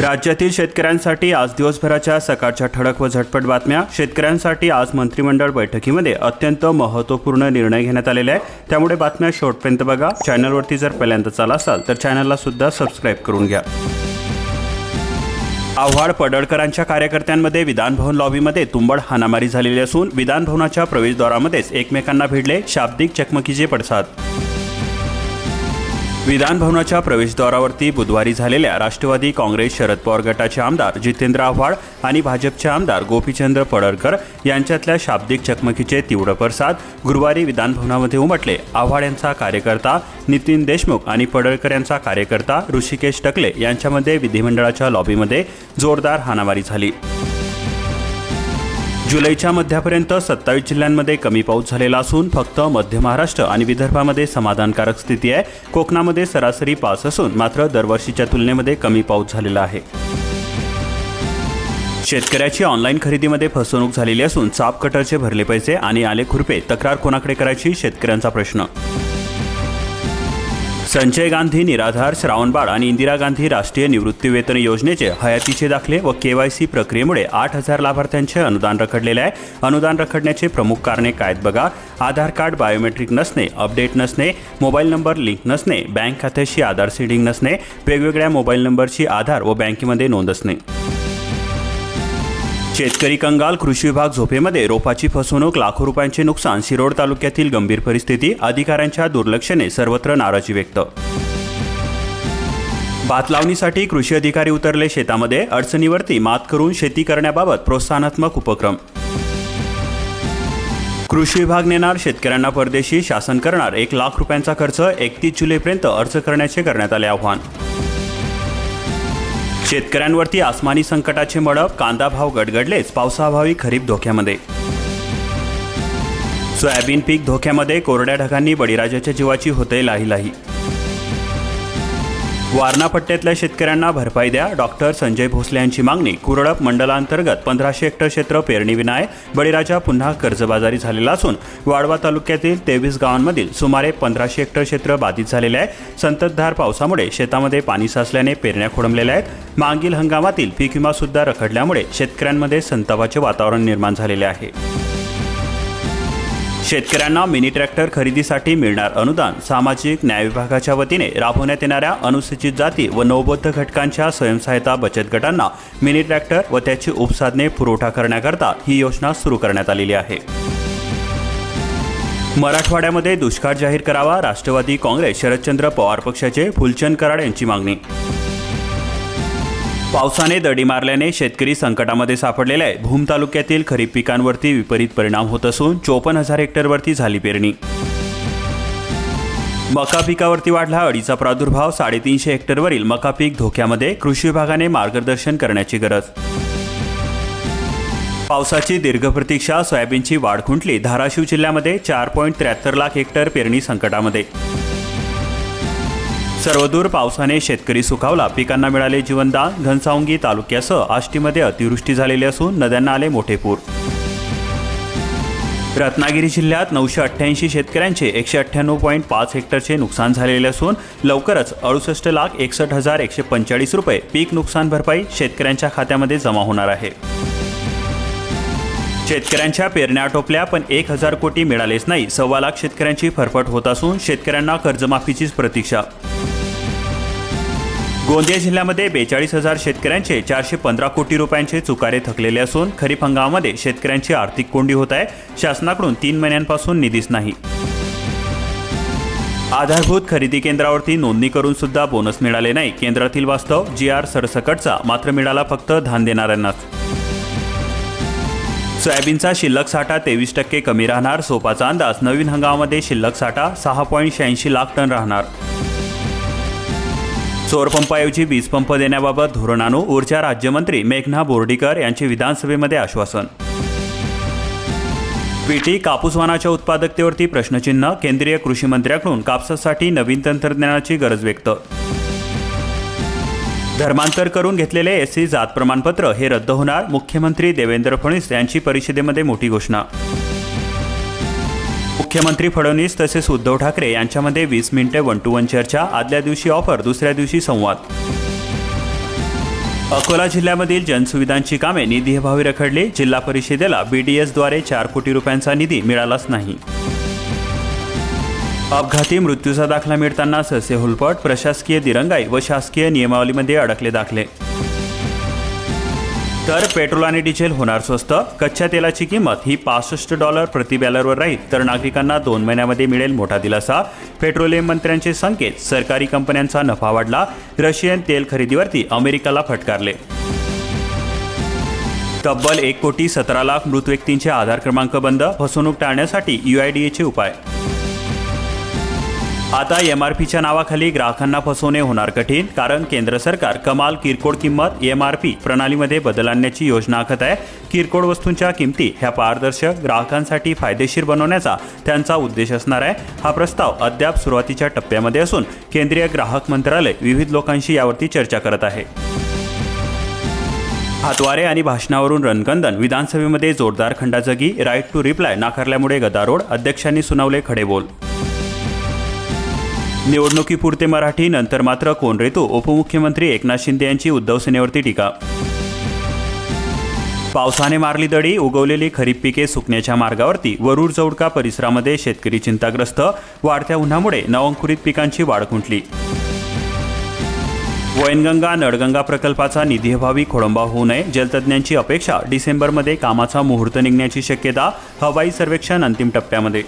राज्यातील शेतकऱ्यांसाठी आज दिवसभराच्या सकाळच्या ठळक व झटपट बातम्या. शेतकऱ्यांसाठी आज मंत्रिमंडळ बैठकीमध्ये अत्यंत महत्त्वपूर्ण निर्णय घेण्यात आलेले आहे. त्यामुळे बातम्या शेवटपर्यंत बघा. चॅनलवरती जर पहिल्यांदा आला असाल तर चॅनलला सुद्धा सबस्क्राईब करून घ्या. आव्हाड पडळकरांच्या कार्यकर्त्यांमध्ये विधानभवन लॉबीमध्ये तुंबड हाणामारी झालेली असून विधानभवनाच्या प्रवेशद्वारामध्येच एकमेकांना भिडले शाब्दिक चकमकीचे पडसाद. विधानभवनाच्या प्रवेशद्वारावरती बुधवारी झालेल्या राष्ट्रवादी काँग्रेस शरद पवार गटाचे आमदार जितेंद्र आव्हाड आणि भाजपचे आमदार गोपीचंद्र पडळकर यांच्यातल्या शाब्दिक चकमकीचे तीव्र पडसाद गुरुवारी विधानभवनामध्ये उमटले. आव्हाड यांचा कार्यकर्ता नितीन देशमुख आणि पडळकर यांचा कार्यकर्ता ऋषिकेश टकले यांच्यामध्ये विधिमंडळाच्या लॉबीमध्ये जोरदार हाणामारी झाली. जुलैच्या मध्यापर्यंत सत्तावीस जिल्ह्यांमध्ये कमी पाऊस झालेला असून फक्त मध्य महाराष्ट्र आणि विदर्भामध्ये समाधानकारक स्थिती आहे. कोकणामध्ये सरासरी पाऊस असून मात्र दरवर्षीच्या तुलनेमध्ये कमी पाऊस झालेला आहे. शेतकऱ्याची ऑनलाईन खरेदीमध्ये फसवणूक झालेली असून चाप कटरचे भरले पैसे आणि आले खुरपे तक्रार कोणाकडे करायची? शेतकऱ्यांचा प्रश्न संजय गांधी निराधार श्रावणबाळ आणि इंदिरा गांधी राष्ट्रीय निवृत्ती वेतन योजनेचे हयातीचे दाखले व केवायसी प्रक्रियेमुळे आठ हजार लाभार्थ्यांचे अनुदान रखडलेले आहे. अनुदान रखडण्याचे प्रमुख कारणे काय बघा. आधार कार्ड बायोमेट्रिक नसणे अपडेट नसणे मोबाईल नंबर लिंक नसणे बँक खात्याशी आधार सीडिंग नसणे वेगवेगळ्या मोबाईल नंबरची आधार व बँकेमध्ये नोंद असणे. शेतकरी कंगाल कृषी विभाग झोपेमध्ये रोपाची फसवणूक लाखो रुपयांचे नुकसान शिरोड तालुक्यातील गंभीर परिस्थिती अधिकाऱ्यांच्या दुर्लक्षाने सर्वत्र नाराजी व्यक्त. भात लावणीसाठी कृषी अधिकारी उतरले शेतामध्ये अडचणीवरती मात करून शेती करण्याबाबत प्रोत्साहनात्मक उपक्रम. कृषी विभाग नेणार शेतकऱ्यांना परदेशी शासन करणार एक लाख रुपयांचा खर्च एकतीस जुलैपर्यंत अर्ज करण्याचे करण्यात आले आव्हान. शेतकऱ्यांवरती आसमानी संकटाचे मडप कांदा भाव गडगडलेच पावसाभावी खरीप धोक्यामध्ये. सोयाबीन पीक धोक्यामध्ये कोरड्या ढगांनी बळीराजाच्या जीवाची होते लाही लाही वारणा पट्ट्यातल्या शेतकऱ्यांना भरपाई द्या. डॉक्टर संजय भोसले यांची मागणी कुरळप मंडलांतर्गत पंधराशे हेक्टर क्षेत्र पेरणीविना आहे बळीराजा पुन्हा कर्जबाजारी झालेला असून वाळवा तालुक्यातील तेवीस गावांमधील सुमारे पंधराशे हेक्टर क्षेत्र बाधित झालेले आहे. संततधार पावसामुळे शेतामध्ये पाणी साचल्याने पेरण्या खोडंबलेल्या आहेत. मागील हंगामातील पीक विमा सुद्धा रखडल्यामुळे शेतकऱ्यांमध्ये संतापाचे वातावरण निर्माण झालेले आहे. शेतकऱ्यांना मिनी ट्रॅक्टर खरेदीसाठी मिळणार अनुदान सामाजिक न्याय विभागाच्या वतीने राबवण्यात येणाऱ्या अनुसूचित जाती व नवबद्ध घटकांच्या स्वयंसहायता बचत गटांना मिनी ट्रॅक्टर व त्याची उपसाधने पुरवठा करण्याकरता ही योजना सुरू करण्यात आलेली आहे. मराठवाड्यामध्ये दुष्काळ जाहीर करावा राष्ट्रवादी काँग्रेस शरदचंद्र पवार पक्षाचे फुलचंद कराड यांची मागणी पावसाने दडी मारल्याने शेतकरी संकटामध्ये सापडलेला आहे. भूम तालुक्यातील खरीप पिकांवरती विपरीत परिणाम होत असून चोपन्न हजार हेक्टरवरती झाली पेरणी. मका पिकावरती वाढला अडीचा प्रादुर्भाव साडेतीनशे हेक्टरवरील मका पीक धोक्यामध्ये कृषी विभागाने मार्गदर्शन करण्याची गरज. पावसाची दीर्घ प्रतीक्षा सोयाबीनची वाढ खुंटली धाराशिव जिल्ह्यामध्ये चार पॉईंट त्र्याहत्तर लाख हेक्टर पेरणी संकटामध्ये. सर्वदूर पावसाने शेतकरी सुखावला. पिकांना मिळाले जीवनदान घनसावंगी तालुक्यासह आष्टीमध्ये अतिवृष्टी झालेली असून नद्यांना आले मोठे पूर. रत्नागिरी जिल्ह्यात नऊशे अठ्ठ्याऐंशी शेतकऱ्यांचे एकशे अठ्ठ्याण्णव पॉईंट पाच हेक्टरचे नुकसान झालेले असून लवकरच अडुसष्ट लाख एकसष्ट हजार एकशे पंचेचाळीस रुपये पीक नुकसान भरपाई शेतकऱ्यांच्या खात्यामध्ये जमा होणार आहे. शेतकऱ्यांच्या पेरण्या आटोपल्या पण एक हजार कोटी मिळालेच नाही. सव्वा लाख शेतकऱ्यांची फरफट होत असून शेतकऱ्यांना कर्जमाफीचीच प्रतीक्षा. गोंदिया जिल्ह्यामध्ये बेचाळीस हजार शेतकऱ्यांचे चारशे पंधरा कोटी रुपयांचे चुकारे थकलेले असून खरीप हंगामामध्ये शेतकऱ्यांची आर्थिक कोंडी होत आहे. शासनाकडून तीन महिन्यांपासून निधीच नाही. आधारभूत खरेदी केंद्रावरती नोंदणी करून सुद्धा बोनस मिळाले नाही. केंद्रातील वास्तव जी आर सरसकटचा मात्र मिळाला फक्त धान देणाऱ्यांनाच. सोयाबीनचा शिल्लक साठा तेवीस टक्के कमी राहणार. सोपाचा अंदाज नवीन हंगामामध्ये शिल्लक साठा सहा पॉईंट शहाऐंशी लाख टन राहणार. सौरपंपाऐवजी वीज पंप देण्याबाबत धोरण आणू ऊर्जा राज्यमंत्री मेघना बोर्डीकर यांचे विधानसभेमध्ये आश्वासन. पीटी कापूस वाणाच्या उत्पादकतेवरती प्रश्नचिन्ह केंद्रीय कृषी मंत्र्याकडून कापसासाठी नवीन तंत्रज्ञानाची गरज व्यक्त. धर्मांतर करून घेतलेले एस सी जात प्रमाणपत्र हे रद्द होणार मुख्यमंत्री देवेंद्र फडणवीस यांची परिषदेमध्ये मोठी घोषणा. मुख्यमंत्री फडणवीस तसेच उद्धव ठाकरे यांच्यामध्ये वीस मिनिटे वन टू वन चर्चा आदल्या दिवशी ऑफर दुसऱ्या दिवशी संवाद. अकोला जिल्ह्यामधील जनसुविधांची कामे निधीअभावी रखडली जिल्हा परिषदेला बीडीएसद्वारे चार कोटी रुपयांचा निधी मिळालाच नाही. अपघाती मृत्यूचा दाखला मिळताना ससे हुलपट प्रशासकीय दिरंगाई व शासकीय नियमावलीमध्ये अडकले दाखले. तर पेट्रोल आणि डिझेल होणार स्वस्त कच्च्या तेलाची किंमत ही पासष्ट डॉलर प्रति बॅलरवर राहील तर नागरिकांना दोन महिन्यामध्ये मिळेल मोठा दिलासा. पेट्रोलियम मंत्र्यांचे संकेत सरकारी कंपन्यांचा नफा वाढला रशियन तेल खरेदीवरती अमेरिकाला फटकारले. तब्बल एक कोटी सतरा लाख मृत व्यक्तींचे आधार क्रमांक बंद फसवणूक टाळण्यासाठी युआयडीएचे उपाय. आता एम आर पीच्या नावाखाली ग्राहकांना फसवणे होणार कठीण कारण केंद्र सरकार कमाल किरकोळ किंमत एम आर पी प्रणालीमध्ये बदल आणण्याची योजना आखत आहे. किरकोळ वस्तूंच्या किमती ह्या पारदर्शक ग्राहकांसाठी फायदेशीर बनवण्याचा त्यांचा उद्देश असणार आहे. हा प्रस्ताव अद्याप सुरुवातीच्या टप्प्यामध्ये असून केंद्रीय ग्राहक मंत्रालय विविध लोकांशी यावरती चर्चा करत आहे. हातवारे आणि भाषणावरून रणकंदन विधानसभेमध्ये जोरदार खंडाजगी राईट टू रिप्लाय नाकारल्यामुळे गदारोळ अध्यक्षांनी सुनावले खडे बोल निवडणुकीपुरते मराठी नंतर मात्र कोण रेतो? उपमुख्यमंत्री एकनाथ शिंदे यांची उद्धव सेनेवरती टीका. पावसाने मारली दडी उगवलेली खरीप पिके सुकण्याच्या मार्गावरती वरूर चौडका परिसरामध्ये शेतकरी चिंताग्रस्त वाढत्या उन्हामुळे नवंकुरित पिकांची वाढ खुंटली. वैनगंगा नळगंगा प्रकल्पाचा निधीअभावी खोळंबा होऊ नये जलतज्ञांची अपेक्षा डिसेंबरमध्ये कामाचा मुहूर्त निघण्याची शक्यता हवाई सर्वेक्षण अंतिम टप्प्यामध्ये.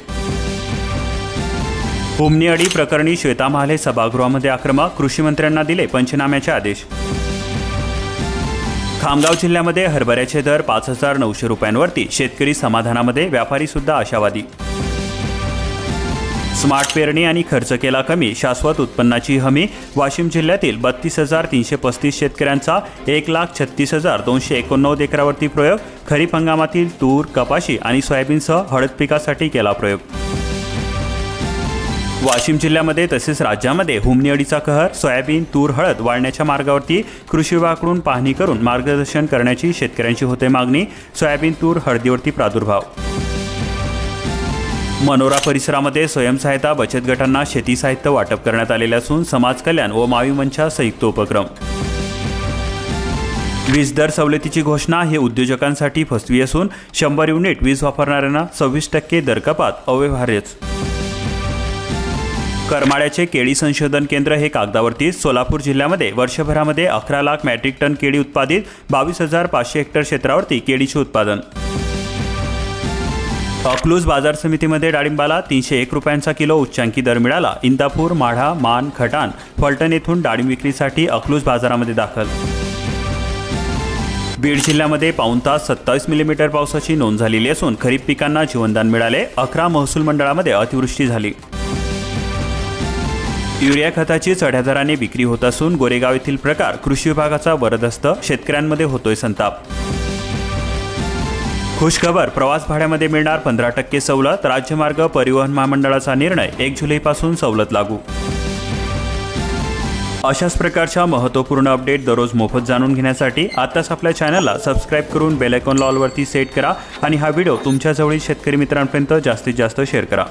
हुमनी अडी प्रकरणी श्वेता महाले सभागृहामध्ये आक्रमक कृषी मंत्र्यांना दिले पंचनाम्याचे आदेश. खामगाव जिल्ह्यामध्ये हरभऱ्याचे दर पाच हजार नऊशे रुपयांवरती. शेतकरी समाधानामध्ये व्यापारी सुद्धा आशावादी. स्मार्ट पेरणी आणि खर्च केला कमी. शाश्वत उत्पन्नाची हमी. वाशिम जिल्ह्यातील बत्तीस हजार तीनशे पस्तीस शेतकऱ्यांचा एक लाख छत्तीस हजार दोनशे एकोणनव्वद एकरावरती प्रयोग. खरीप हंगामातील तूर कपाशी आणि सोयाबीनसह हळद पिकासाठी केला प्रयोग. वाशिम जिल्ह्यामध्ये तसेच राज्यामध्ये हुमनिअडीचा कहर सोयाबीन तूर हळद वाढण्याच्या मार्गावरती कृषी विभागाकडून पाहणी करून मार्गदर्शन करण्याची शेतकऱ्यांची होते मागणी. सोयाबीन तूर हळदीवरती प्रादुर्भाव. मनोरा परिसरामध्ये स्वयंसहायता बचत गटांना शेती साहित्य वाटप करण्यात आलेले असून समाज कल्याण व मावी मंचा संयुक्त उपक्रम. वीज दर सवलतीची घोषणा हे उद्योजकांसाठी फसवी असून शंभर युनिट वीज वापरणाऱ्यांना सव्वीस टक्के दरकपात अव्यवहार्यच. करमाळ्याचे केळी संशोधन केंद्र हे कागदावरती सोलापूर जिल्ह्यामध्ये वर्षभरामध्ये अकरा लाख मॅट्रिक टन केळी उत्पादित बावीस हजार पाचशे हेक्टर क्षेत्रावरती केळीचे उत्पादन. अकलूज बाजार समितीमध्ये डाळिंबाला तीनशे एक रुपयांचा किलो उच्चांकी दर मिळाला. इंदापूर माढा मान खटाण फलटण येथून डाळिंब विक्रीसाठी अकलूज बाजारामध्ये दाखल. बीड जिल्ह्यामध्ये पाऊण तास सत्तावीस मिलीमीटर पावसाची नोंद झालेली असून खरीप पिकांना जीवनदान मिळाले. अकरा महसूल मंडळामध्ये अतिवृष्टी झाली. युरिया खताची चढ्या दराने विक्री होत असून गोरेगाव येथील प्रकार कृषी विभागाचा वरदस्त शेतकऱ्यांमध्ये होतोय संताप. खुशखबर प्रवास भाड्यामध्ये मिळणार पंधरा टक्के सवलत राज्यमार्ग परिवहन महामंडळाचा निर्णय एक जुलैपासून सवलत लागू. अशाच प्रकारच्या महत्त्वपूर्ण अपडेट दररोज मोफत जाणून घेण्यासाठी आत्ताच आपल्या चॅनलला सबस्क्राईब करून बेलायकॉन लॉलवरती सेट करा आणि हा व्हिडिओ तुमच्या जवळील शेतकरी मित्रांपर्यंत जास्तीत जास्त शेअर करा.